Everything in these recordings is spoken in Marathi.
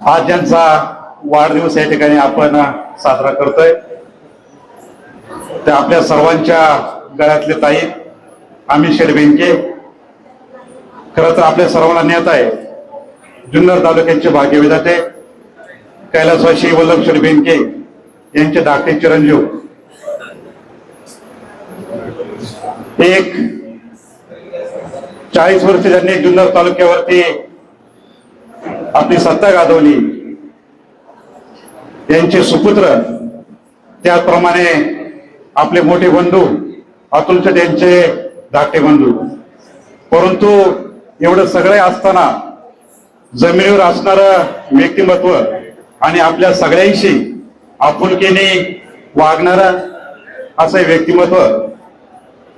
आज ज्यांचा वाढदिवस या ठिकाणी आपण साजरा करतोय त्या आपल्या सर्वांच्या गळ्यातले ताई आम्ही शेठ बेंके खरं तर आपल्या सर्वांना नेत आहे जुन्नर तालुक्याचे भाग्यविधाते कैलासवासी वल्लभ शेठ बेंके यांचे धाकटे चिरंजीव. एक चाळीस वर्ष ज्यांनी जुन्नर तालुक्यावरती आपली सत्ता गाजवली यांचे सुपुत्र त्याचप्रमाणे आपले मोठे बंधू अतुलच त्यांचे यांचे धाकटे बंधू. परंतु एवढं सगळे असताना जमिनीवर असणारं व्यक्तिमत्व आणि आपल्या सगळ्यांशी आपुलकीने वागणारं असं व्यक्तिमत्व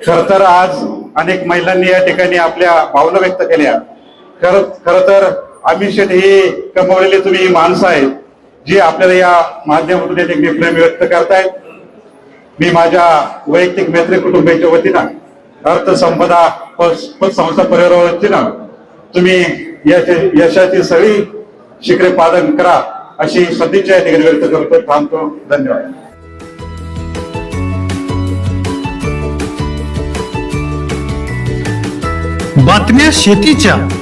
खर तर आज अनेक महिलांनी या ठिकाणी आपल्या भावना व्यक्त केल्या. खर खर तर अमित हे ही कमवलेली तुम्ही माणसं आहेत जी आपल्याला या माध्यमातून या ठिकाणी प्रेम व्यक्त करतायत. मी माझ्या वैयक्तिक मैत्री कुटुंबाच्या वतीनं अर्थसंपदा प- संस्था परिवाराच्या वतीनं तुम्ही यशाची सगळी शिखरे पालन करा अशी सदिच्छा या ठिकाणी व्यक्त करतो थांबतो. धन्यवाद. बातम्या शेतीच्या.